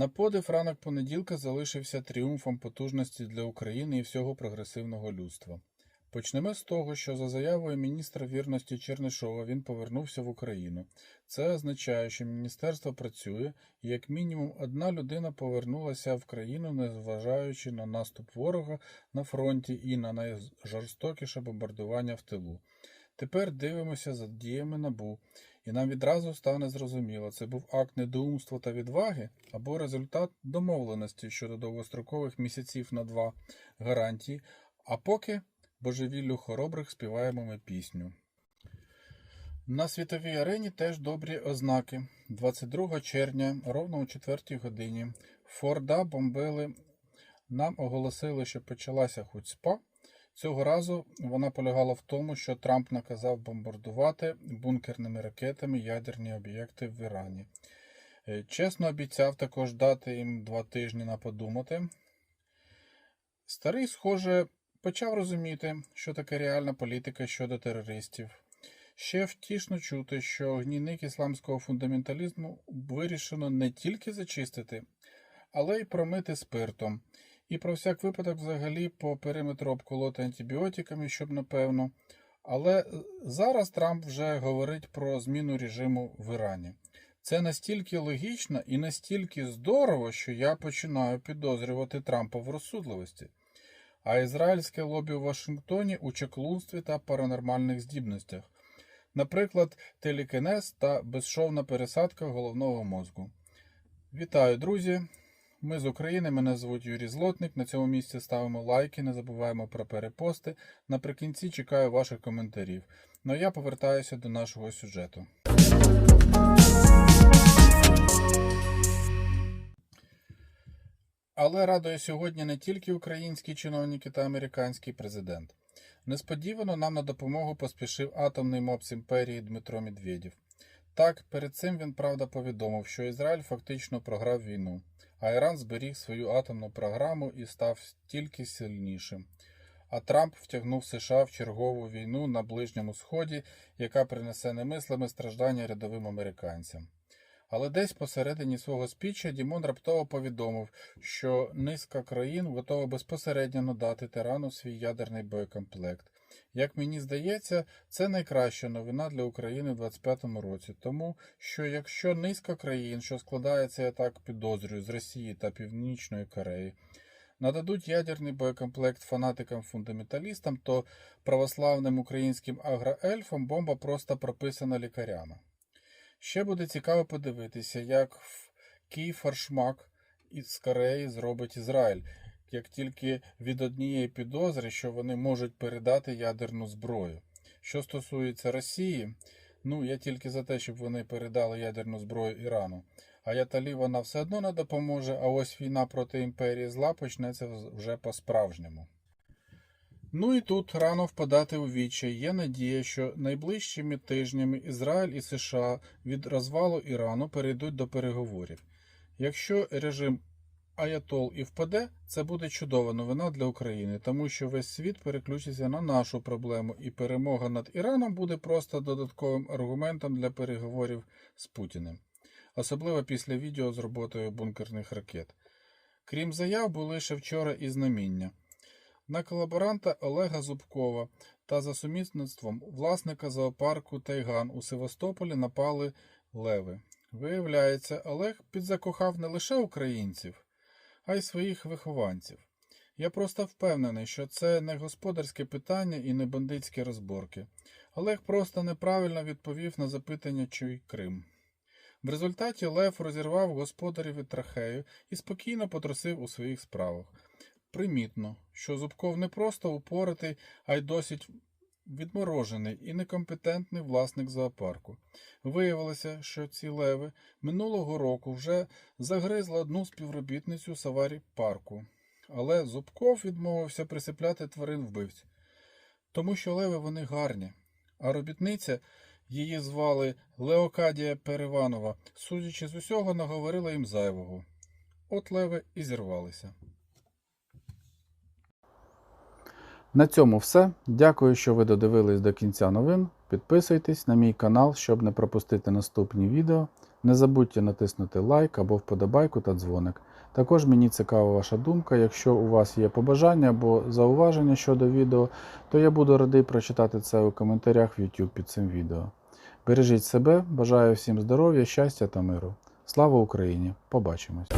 На подив ранок понеділка залишився тріумфом потужності для України і всього прогресивного людства. Почнемо з того, що за заявою міністра вірності Чернишова він повернувся в Україну. Це означає, що міністерство працює, і як мінімум одна людина повернулася в країну, незважаючи на наступ ворога на фронті і на найжорстокіше бомбардування в тилу. Тепер дивимося за діями НАБУ, і нам відразу стане зрозуміло, це був акт недоумства та відваги або результат домовленості щодо довгострокових місяців на два гарантії, а поки божевіллю хоробрих співаємо ми пісню. На світовій арені теж добрі ознаки. 22 червня, ровно о 4 годині, Форда бомбили. Нам оголосили, що почалася хуцьпа. Цього разу вона полягала в тому, що Трамп наказав бомбардувати бункерними ракетами ядерні об'єкти в Ірані. Е, Чесно обіцяв також дати їм два тижні на подумати. Старий, схоже, почав розуміти, що таке реальна політика щодо терористів. Ще втішно чути, що гнійник ісламського фундаменталізму вирішено не тільки зачистити, але й промити спиртом. І про всяк випадок взагалі по периметру обколоти антибіотиками, щоб напевно. Але зараз Трамп вже говорить про зміну режиму в Ірані. Це настільки логічно і настільки здорово, що я починаю підозрювати Трампа в розсудливості. А ізраїльське лобі у Вашингтоні у чаклунстві та паранормальних здібностях, наприклад, телекінез та безшовна пересадка головного мозку. Вітаю, друзі! Ми з України, мене звуть Юрій Злотник. На цьому місці ставимо лайки, не забуваємо про перепости. Наприкінці чекаю ваших коментарів. Ну а я повертаюся до нашого сюжету. Але радує сьогодні не тільки українські чиновники та американський президент. Несподівано нам на допомогу поспішив атомний мопс імперії Дмитро Медведєв. Так, перед цим він правда повідомив, що Ізраїль фактично програв війну, а Іран зберіг свою атомну програму і став тільки сильнішим. А Трамп втягнув США в чергову війну на Ближньому Сході, яка принесе немислими страждання рядовим американцям. Але десь посередині свого спіча Дімон раптово повідомив, що низка країн готова безпосередньо надати тирану свій ядерний боєкомплект. Як мені здається, це найкраща новина для України в 2025 році, тому що якщо низка країн, що складається, я так підозрюю, з Росії та Північної Кореї, нададуть ядерний боєкомплект фанатикам-фундаменталістам, то православним українським агроельфам бомба просто прописана лікарями. Ще буде цікаво подивитися, як в Київ-Фаршмак із Кореї зробить Ізраїль, як тільки від однієї підозри, що вони можуть передати ядерну зброю. Що стосується Росії, ну я тільки за те, щоб вони передали ядерну зброю Ірану. А Яталі вона все одно не допоможе, а ось війна проти імперії зла почнеться вже по-справжньому. Ну і тут рано впадати у відчай. Є надія, що найближчими тижнями Ізраїль і США від розвалу Ірану перейдуть до переговорів. Якщо режим Аятол і впаде, це буде чудова новина для України, тому що весь світ переключиться на нашу проблему, і перемога над Іраном буде просто додатковим аргументом для переговорів з Путіним, особливо після відео з роботою бункерних ракет. Крім заяв, були ще вчора і знаміння. На колаборанта Олега Зубкова та за сумісництвом власника зоопарку Тайган у Севастополі напали леви. Виявляється, Олег підзакохав не лише українців, а й своїх вихованців. Я просто впевнений, що це не господарське питання і не бандитські розборки. Олег просто неправильно відповів на запитання, чий Крим. В результаті Лев розірвав господареві трахею і спокійно потрусив у своїх справах. Примітно, що Зубков не просто упоритий, а й досить відморожений і некомпетентний власник зоопарку. Виявилося, що ці леви минулого року вже загризли одну співробітницю саварі парку, але Зубков відмовився присипляти тварин вбивць, тому що леви вони гарні, а робітниця. Її звали Леокадія Переванова, судячи з усього, наговорила їм зайвого. От леви і зірвалися. На цьому все. Дякую, що ви додивились до кінця новин. Підписуйтесь на мій канал, щоб не пропустити наступні відео. Не забудьте натиснути лайк або вподобайку та дзвоник. Також мені цікава ваша думка. Якщо у вас є побажання або зауваження щодо відео, то я буду радий прочитати це у коментарях в YouTube під цим відео. Бережіть себе, бажаю всім здоров'я, щастя та миру. Слава Україні! Побачимось!